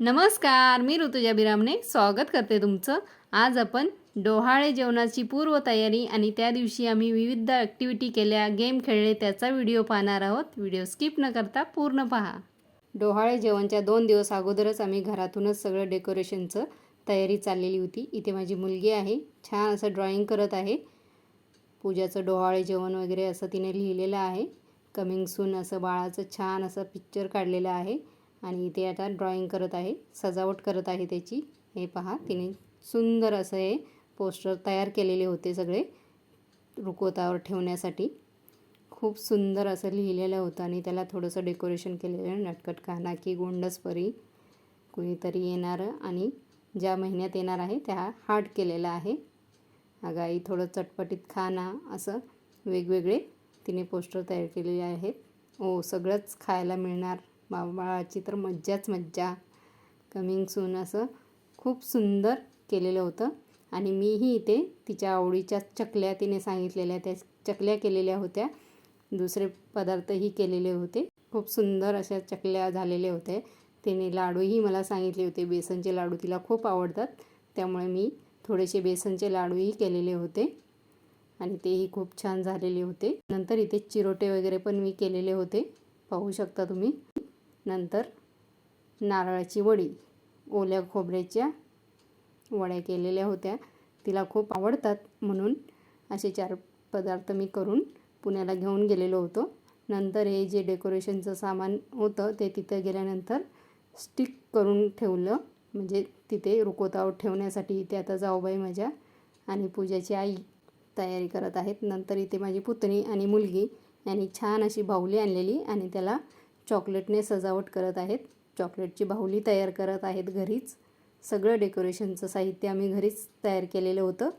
नमस्कार मी ऋतुजा बिरामने स्वागत करते तुमचं. आज आपण डोहाळे जेवणाची पूर्वतयारी आणि त्या दिवशी आम्ही विविध ॲक्टिव्हिटी केल्या गेम खेळले त्याचा व्हिडिओ पाहणार आहोत. व्हिडिओ स्किप न करता पूर्ण पहा. डोहाळे जेवणच्या दोन दिवस अगोदरच आम्ही घरातूनच सगळं डेकोरेशनचं तयारी चाललेली होती. इथे माझी मुलगी आहे. छान असं ड्रॉइंग करत आहे. पूजाचं डोहाळे जेवण वगैरे असं तिने लिहिलेलं आहे. कमिंग सून असं बाळाचं छान असं पिक्चर काढलेलं आहे. आणि इथे आता ड्रॉइंग करत आहे सजावट करत आहे त्याची. हे पहा तिने सुंदर असं हे पोस्टर तयार केलेले होते सगळे रुकवतावर ठेवण्यासाठी. खूप सुंदर असं लिहिलेलं होतं आणि त्याला थोडंसं डेकोरेशन केलेलं नटकट काना की गोंडसपरी कुणीतरी येणारं आणि ज्या महिन्यात येणार आहे त्या हार्ट केलेला आहे. अगाई थोडं चटपटीत खाना असं वेगवेगळे तिने पोस्टर तयार केलेले आहेत. ओ सगळंच खायला मिळणार. बाळाची तर मज्जाच मज्जा. कमिंग सून असं खूप सुंदर केलेलं होतं. आणि मीही इथे तिच्या आवडीच्या चकल्या तिने सांगितलेल्या त्या चकल्या केलेल्या होत्या. दुसरे पदार्थही केलेले होते. खूप सुंदर अशा चकल्या झालेल्या होत्या. तिने लाडूही मला सांगितले होते. बेसनचे लाडू तिला खूप आवडतात. त्यामुळे मी थोडेसे बेसनचे लाडूही केलेले होते. आणि तेही खूप छान झालेले होते. नंतर इथे चिरोटे वगैरे पण मी केलेले होते. पाहू शकता तुम्ही. नंतर नारळाची वडी ओल्या खोबऱ्याच्या वड्या केलेल्या होत्या. तिला खूप आवडतात म्हणून असे चार पदार्थ मी करून पुण्याला घेऊन गेलेलो होतो. नंतर हे जे डेकोरेशनचं सामान होतं ते तिथं गेल्यानंतर स्टिक करून ठेवलं. म्हणजे तिथे रुकोतावर ठेवण्यासाठी इथे आता जाऊबाई माझ्या आणि पूजाची आई तयारी करत आहेत. नंतर इथे माझी पुतणी आणि मुलगी यांनी छान अशी बाहुली आणलेली आणि त्याला चॉकलेटने सजावट करत आहेत. चॉकलेटची बाहुली तयार करत आहेत घरीच. सगळं डेकोरेशनचं साहित्य आम्ही घरीच तयार केलेलं होतं.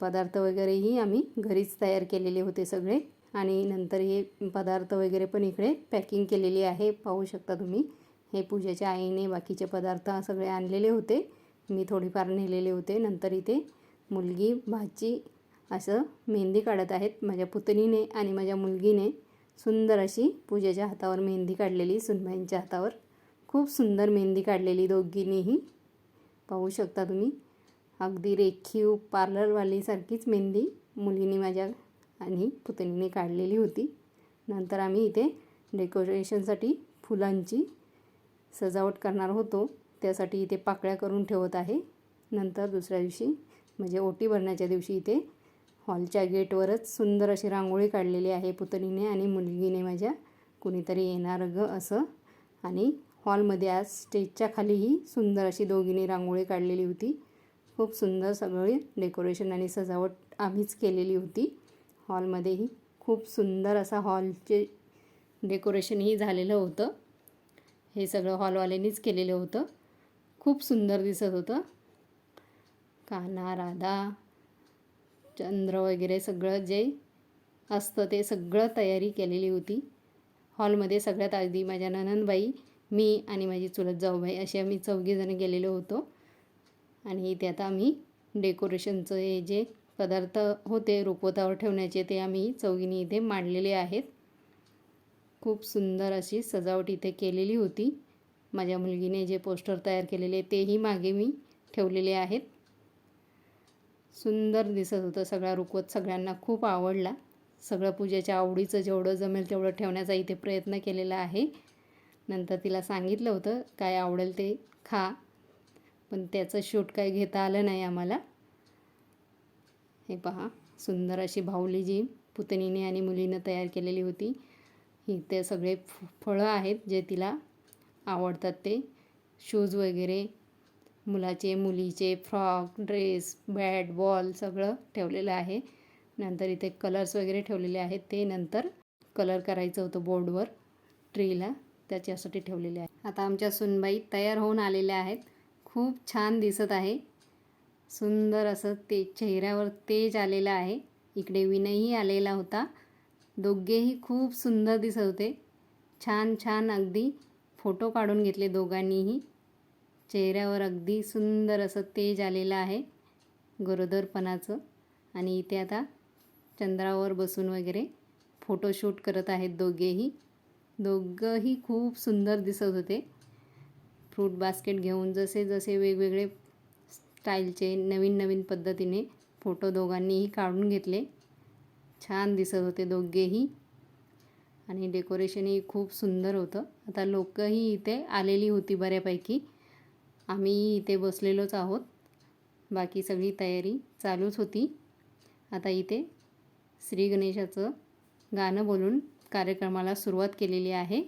पदार्थ वगैरेही आम्ही घरीच तयार केलेले होते सगळे. आणि नंतर हे पदार्थ वगैरे पण इकडे पॅकिंग केलेली आहे. पाहू शकता तुम्ही. हे पूजेच्या आईने बाकीचे पदार्थ सगळे आणलेले होते. मी थोडीफार नेलेले होते. नंतर इथे मुलगी भाची असं मेहंदी काढत आहेत. माझ्या पुतणीने आणि माझ्या मुलगीने सुंदर अशी पूजेच्या हातावर मेहंदी काढलेली सुनबाईंच्या हातावर. खूप सुंदर मेहंदी काढलेली दोघींनीही. पाहू शकता तुम्ही. अगदी रेखीव पार्लरवालीसारखीच मेहंदी मुलीने माझ्या आणि पुतणीने काढलेली होती. नंतर आम्ही इथे डेकोरेशनसाठी फुलांची सजावट करणार होतो. त्यासाठी इथे पाकळ्या करून ठेवत आहे. नंतर दुसऱ्या दिवशी म्हणजे ओटी भरण्याच्या दिवशी इथे हॉलच्या गेटवरच सुंदर अशी रांगोळी काढलेली आहे पुतणीने आणि मुलगीने माझ्या. कुणीतरी येणार ग असं. आणि हॉलमध्ये आज स्टेजच्या खालीही सुंदर अशी दोघीने रांगोळी काढलेली होती. खूप सुंदर सगळी डेकोरेशन आणि सजावट आम्हीच केलेली होती. हॉलमध्येही खूप सुंदर असा हॉलचे डेकोरेशनही झालेलं होतं. हे सगळं हॉलवाल्यांनीच केलेलं होतं. खूप सुंदर दिसत होतं. कान्हा राधा चंद्र वगैरे सगळं जे असतं ते सगळं तयारी केलेली होती. हॉलमध्ये सगळ्यात अगदी माझ्या ननंदबाई मी आणि माझी चुलत जाऊबाई असे आम्ही चौघीजणं गेलेलो होतो. आणि इथे आता आम्ही डेकोरेशनचं हे जे पदार्थ होते रोपवतावर ठेवण्याचे ते आम्ही चौघीनी इथे मांडलेले आहेत. खूप सुंदर अशी सजावट इथे केलेली होती. माझ्या मुलगीने जे पोस्टर तयार केलेले तेही मागे मी ठेवलेले आहेत. सुंदर दिसत होतं. सगळा रुखवत सगळ्यांना खूप आवडला. सगळं पूजेच्या आवडीचं जेवढं जमेल तेवढं ठेवण्याचा इथे प्रयत्न केलेला आहे. नंतर तिला सांगितलं होतं काय आवडेल ते खा. पण त्याचं शूट काय घेता आलं नाही आम्हाला. हे पहा सुंदर अशी बाहुली जी पुतणीने आणि मुलीनं तयार केलेली होती. ही ते सगळे फ फळं आहेत जे तिला आवडतात ते. शूज वगैरे मुलाचे मुलीचे फ्रॉक ड्रेस बॅट बॉल सगळं ठेवलेलं आहे. नंतर इथे कलर्स वगैरे ठेवलेले आहेत. ते नंतर कलर करायचं होतं बोर्डवर ट्रीला. त्याच्यासाठी ठेवलेले आहे आता आमच्या सुनबाई तयार होऊन आलेल्या आहेत. खूप छान दिसत आहे. सुंदर असं ते चेहऱ्यावर तेज आलेलं आहे. इकडे विनयही आलेला होता. दोघेही खूप सुंदर दिसत होते. छान छान अगदी फोटो काढून घेतले दोघांनीही. चेहऱ्यावर अगदी सुंदर असं तेज आलेलं आहे गरोदरपणाचं. आणि इथे आता चंद्रावर बसून वगैरे फोटोशूट करत आहेत दोघेही. दोघंही खूप सुंदर दिसत होते. फ्रूट बास्केट घेऊन जसे जसे वेगवेगळे स्टाईलचे नवीन नवीन पद्धतीने फोटो दोघांनीही काढून घेतले. छान दिसत होते दोघेही. आणि डेकोरेशनही खूप सुंदर होतं. आता लोकंही इथे आलेली होती बऱ्यापैकी. आम्ही इथे बसलेलोच आहोत. बाकी सगळी तयारी चालूच होती. आता इथे श्री गणेशाचं गाणं बोलून कार्यक्रमाला सुरुवात केलेली आहे.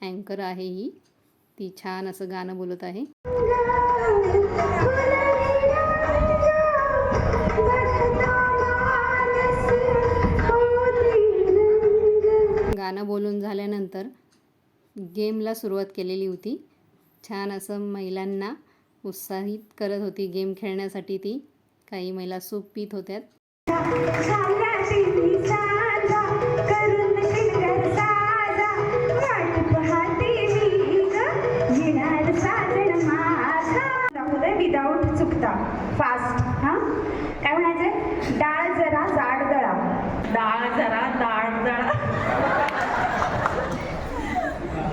अँकर आहे ही. ती छान असं गाणं बोलत आहे. गाणं बोलून झाल्यानंतर गेमला सुरुवात केलेली होती. छान असं महिलांना उत्साहित करत होती गेम खेळण्यासाठी ती. काही महिला सूप पित होत्या विदाऊट चुकता फास्ट हा? काय डाळ जरा जाड दळा डाळ जरा जाड दळा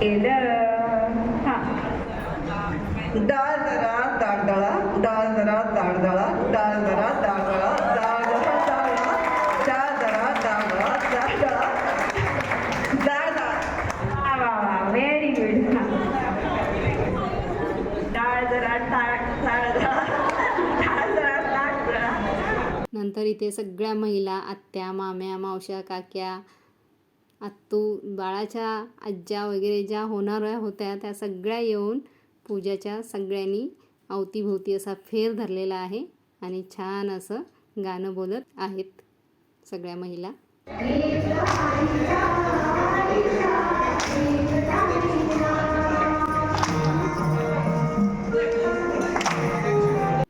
केलं. डाळ जरा ताडदळा डाळ जरा ताडदळा डाळ जरा ताडदळा डाळ डाळ व्हेरी गुड नंतर इथे सगळ्या महिला आत्या माम्या मावश्या काक्या आत्तू बाळाच्या आज्या वगैरे ज्या होणाऱ्या होत्या त्या सगळ्या येऊन पूजाच्या सगळ्यांनी अवतीभोवती असा फेर धरलेला आहे आणि छान असं गाणं बोलत आहेत सगळ्या महिला.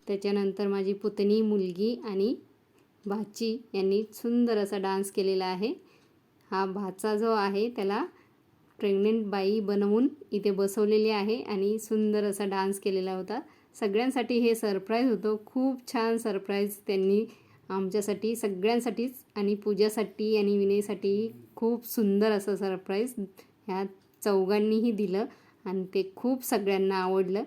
त्याच्यानंतर माझी पुतणी मुलगी आणि भाची यांनी सुंदर असा डान्स केलेला आहे. हा भाचा जो आहे त्याला प्रेग्नेंट बाई बनवून इथे बसवलेली आहे आणि सुंदर असा डान्स केलेला होता. सगळ्यांसाठी हे सरप्राईज होतं. खूप छान सरप्राईज त्यांनी आमच्यासाठी सगळ्यांसाठीच आणि पूजासाठी आणि विनयसाठी खूप सुंदर असं सरप्राईज ह्या चौघांनीही दिलं आणि ते खूप सगळ्यांना आवडलं.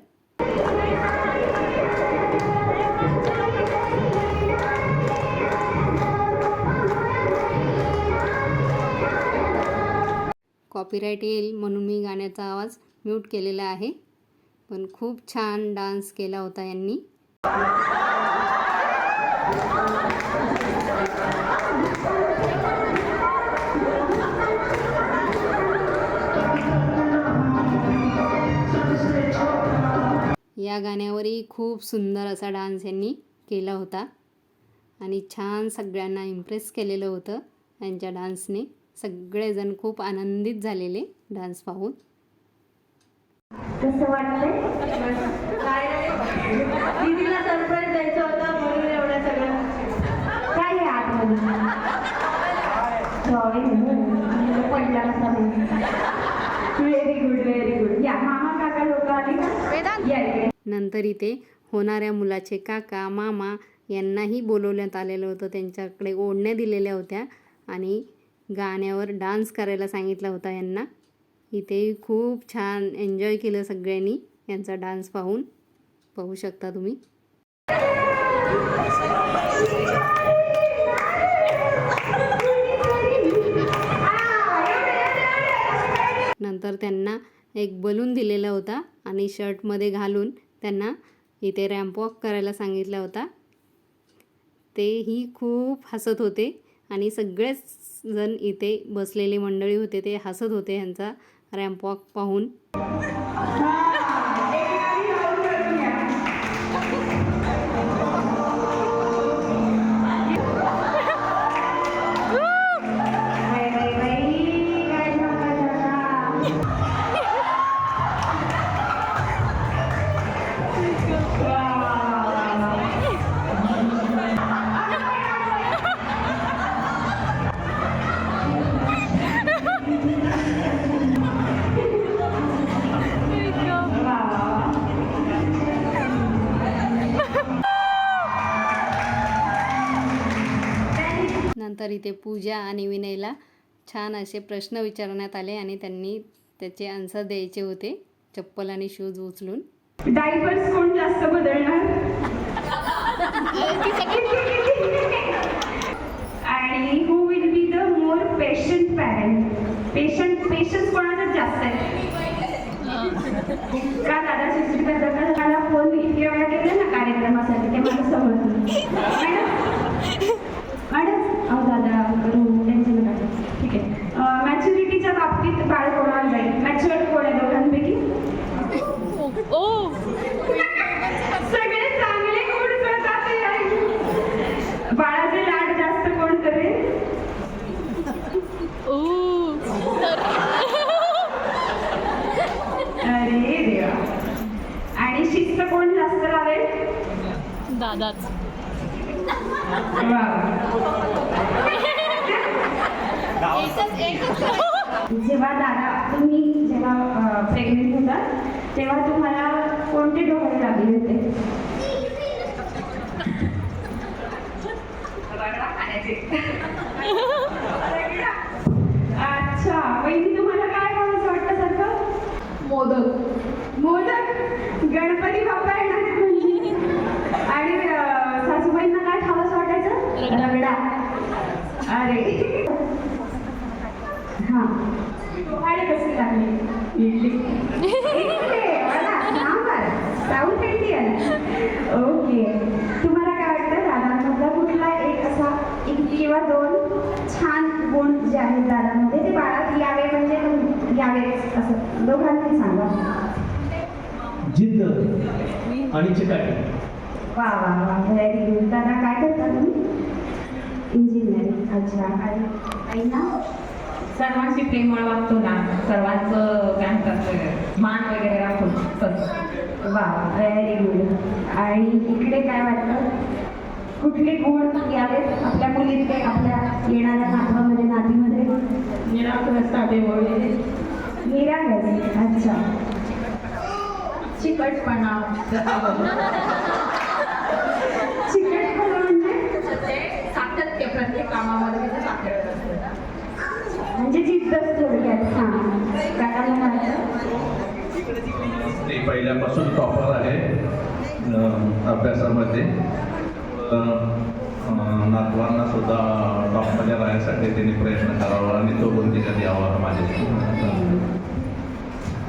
कॉपीराईट येईल म्हणून मी गाण्याचा आवाज म्यूट केलेला आहे. पण खूप छान डान्स केला होता यांनी. या गाण्यावरही खूप सुंदर असा डान्स यांनी केला होता. आणि छान सगळ्यांना इम्प्रेस केलेलं होतं यांच्या डान्सने. सगळेजण खूप आनंदित झालेले डान्स पाहून. कसं वाटतंय? दीदीला सरप्राईज द्यायचं होतं म्हणून एवढं सगळं. काय आहे आतमध्ये? पडला व्हेरी गुड व्हेरी गुड या मामा काका लोक आली का या इकडे. नंतर इथे होणाऱ्या मुलाचे काका मामा यांनाही बोलवण्यात आलेलं होतं. त्यांच्याकडे ओढण्या दिलेल्या होत्या. आणि गाण्यावर डान्स करायला सांगितला होता यांना. इथे खूप छान एन्जॉय केलं सगळ्यांनी यांचा डान्स पाहून. पाहू शकता तुम्ही. नंतर त्यांना एक बलून दिलेला होता आणि शर्टमध्ये घालून त्यांना इथे रॅम्प वॉक करायला सांगितला होता. तेही खूप हसत होते. आणि सगळेच जण इथे बसलेले मंडळी होते ते हसत होते ह्यांचा रॅम्पवॉक पाहून. तर इथे पूजा आणि विनयला छान असे प्रश्न विचारण्यात आले आणि त्यांनी त्याचे आन्सर द्यायचे होते. चप्पल आणि शूज उचलून. डायपर्स कोण जास्त बदलणार? आणि who will be the more patient parent patient patience कोणाचा जास्त आहे. का दादा शिक्षित करताना मला फोन इतके वेळा केले ना कार्यक्रमासाठी? ते मला समजलं मॅडम मॅडम अहो दादा करू टेन्शन नका घेऊ. ठीक आहे मॅच्युरिटीच्या बाबतीत बाळ कोणाला जाईल मॅच्युअर कोण आहे दोघांपैकी सगळे चांगले गुण करतात ते आई. बाळाचे लाड जास्त कोण करेल अरे देवा आणि शिस्त कोण जास्त लावेल दादाच. जेव्हा दादा तुम्ही जेव्हा प्रेग्नेंट होता तेव्हा तुम्हाला कोणते डोळे लागले होते? गणपती बाप्पा येणार आणि सासूबाईंना काय खावंसं वाटायचं? रगडा. अरे. हा. डोहाळे कसे लागले? इडली. South Indian. ओके. तुम्हाला काय वाटतं? दादांमधला कुठला एक असा एक किंवा दोन छान गुण जे आहेत दादांमध्ये? ते बाळात यावे म्हणजे यावेच असं. दोघांनी सांगा. जिद्द आणि चिकाटी. वा वा वा. व्हेरी गुड दादा काय करता तुम्ही? इंजिनिअरिंग अच्छा. आणि आई ना सर्वांशी प्रेमळ वागतो ना. सर्वांचं काय म्हणतात मान वगैरे राखून करतो वा व्हेरी गुड आणि इकडे काय वाटतं? कुठले गुण यावेत? आपल्या मुलीतले आपल्या येणाऱ्या नातवामध्ये नातीमध्ये? निराकरच साधे वळले निरागस. अच्छा. चिकटपणा. चिकटपणा म्हणजे? ते सातत्य प्रत्येक कामामध्ये त्याचं सातत्य असतं. म्हणजे जिद्दच थोडक्यात हां. ती पहिल्यापासून टॉपर आहे अभ्यासामध्ये. नातवांना सुद्धा टॉपमध्ये राहण्यासाठी तिने प्रयत्न करावा आणि तो गुण तिच्यात यावा माझे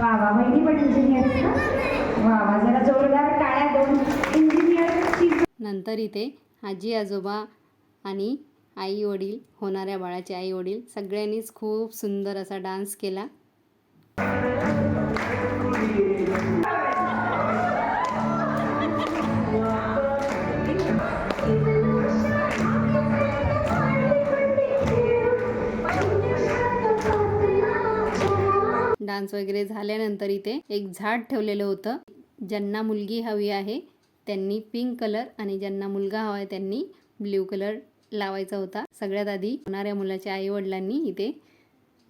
वा वा वहिनी पण इंजिनियर जरा जोरदार टाळ्या दोन नंतर इथे आजी आजोबा आणि आई वडील होणाऱ्या बाळाचे आई वडील सगळ्यांनीच खूप सुंदर असा डान्स केला. डान्स वगैरे झाल्यानंतर इथे एक झाड ठेवलेलं होतं. ज्यांना मुलगी हवी आहे त्यांनी पिंक कलर आणि ज्यांना मुलगा हवा आहे त्यांनी ब्ल्यू कलर लावायचा होता. सगळ्यात आधी होणाऱ्या मुलाच्या आईवडिलांनी इथे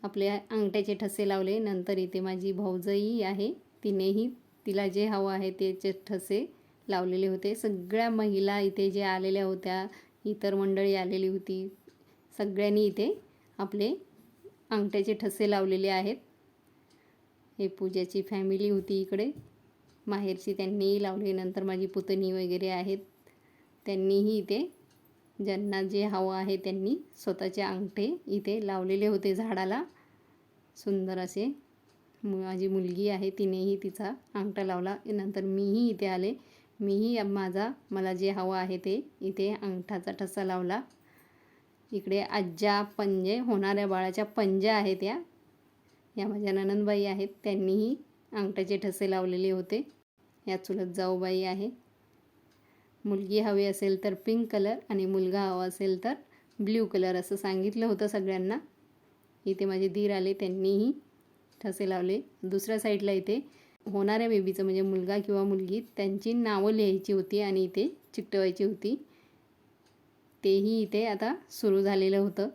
आपल्या अंगठ्याचे ठसे लावले. नंतर इथे माझी भाऊजई आहे तिनेही तिला जे हवं आहे त्याचे ठसे लावलेले होते. सगळ्या महिला इथे जे आलेल्या होत्या इतर मंडळी आलेली होती सगळ्यांनी इथे आपले अंगठ्याचे ठसे लावलेले आहेत. हे पूजाची फॅमिली होती इकडे. माहेरची त्यांनीही लावले नंतर माझी पुतणी वगैरे आहेत. त्यांनीही इथे ज्यांना जे हवं आहे त्यांनी स्वतःचे अंगठे इथे लावलेले होते झाडाला. सुंदर असे माझी मुलगी आहे तिनेही तिचा अंगठा लावला. नंतर मीही इथे आले. मीही माझा मला जे हवं आहे ते इथे अंगठाचा ठसा लावला. इकडे आज्जा पंजे होणाऱ्या बाळाच्या पंजा आहेत त्या या माझ्या ननंदबाई आहेत त्यांनीही अंगठाचे ठसे लावलेले होते. या चुलत जाऊबाई आहे. मुलगी हवी असेल तर पिंक कलर आणि मुलगा हवा असेल तर ब्ल्यू कलर असं सांगितलं होतं सगळ्यांना. इथे माझे दीर आले त्यांनीही ठसे लावले. दुसऱ्या साईडला इथे होणाऱ्या बेबीचं म्हणजे मुलगा किंवा मुलगी त्यांची नावं लिहायची होती आणि इथे चिकटवायची होती. तेही इथे आता सुरू झालेलं होतं.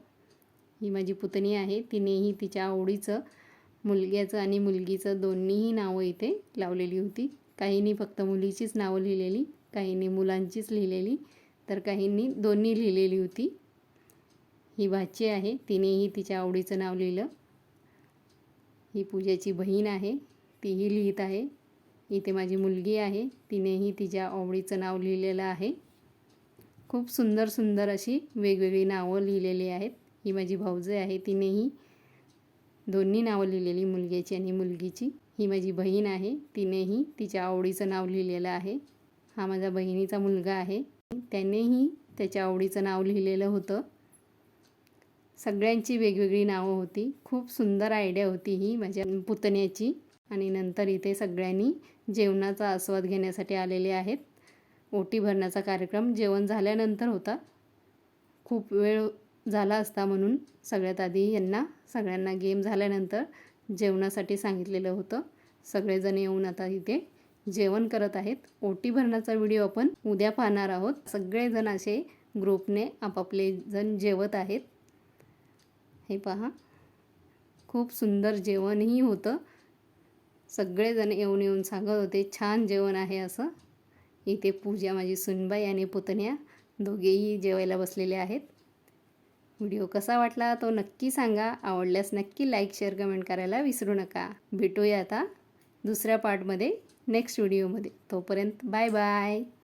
ही माझी पुतणी आहे तिनेही तिच्या आवडीचं मुलग्याचं आणि मुलगीचं दोन्हीही नावं इथे लावलेली होती. काहींनी फक्त मुलीचीच नावं लिहिलेली काहींनी मुलांचीच लिहिलेली तर काहींनी दोन्ही लिहिलेली होती. ही भाची आहे तिनेही तिच्या आवडीचं नाव लिहिलं. ही पूजाची बहीण आहे तीही लिहित आहे. इथे माझी मुलगी आहे तिनेही तिच्या आवडीचं नाव लिहिलेलं आहे. खूप सुंदर सुंदर अशी वेगवेगळी नावं लिहिलेली आहेत. ही माझी भाऊजे आहे तिनेही दोन्ही नावं लिहिलेली मुलग्याची आणि मुलगीची. ही माझी बहीण आहे. तिनेही तिच्या आवडीचं नाव लिहिलेलं आहे. हा माझ्या बहिणीचा मुलगा आहे. त्यानेही त्याच्या आवडीचं नाव लिहिलेलं होतं. सगळ्यांची वेगवेगळी नावं होती. खूप सुंदर आयडिया होती ही माझ्या पुतण्याची. आणि नंतर इथे सगळ्यांनी जेवणाचा आस्वाद घेण्यासाठी आलेले आहेत. ओटी भरण्याचा कार्यक्रम जेवण झाल्यानंतर होता. खूप वेळ झाला असता म्हणून सगळ्यात आधी यांना सगळ्यांना गेम झाल्यानंतर जेवणासाठी सांगितलेलं होतं. सगळेजण येऊन आता इथे जेवण करत आहेत. ओटी भरण्याचा व्हिडिओ आपण उद्या पाहणार आहोत. सगळेजण असे ग्रुपने आपापले जण जेवत आहेत. हे पहा. खूप सुंदर जेवणही होतं. सगळेजण येऊन येऊन सांगत होते छान जेवण आहे असं. इथे पूजा माझी सुनबाई आणि पुतण्या दोघेही जेवायला बसलेले आहेत. व्हिडिओ कसा वाटला तो नक्की सांगा. आवडल्यास नक्की लाईक शेअर कमेंट करायला विसरू नका. भेटूया आता दुसऱ्या पार्टमध्ये नेक्स्ट व्हिडिओमध्ये तोपर्यंत बाय बाय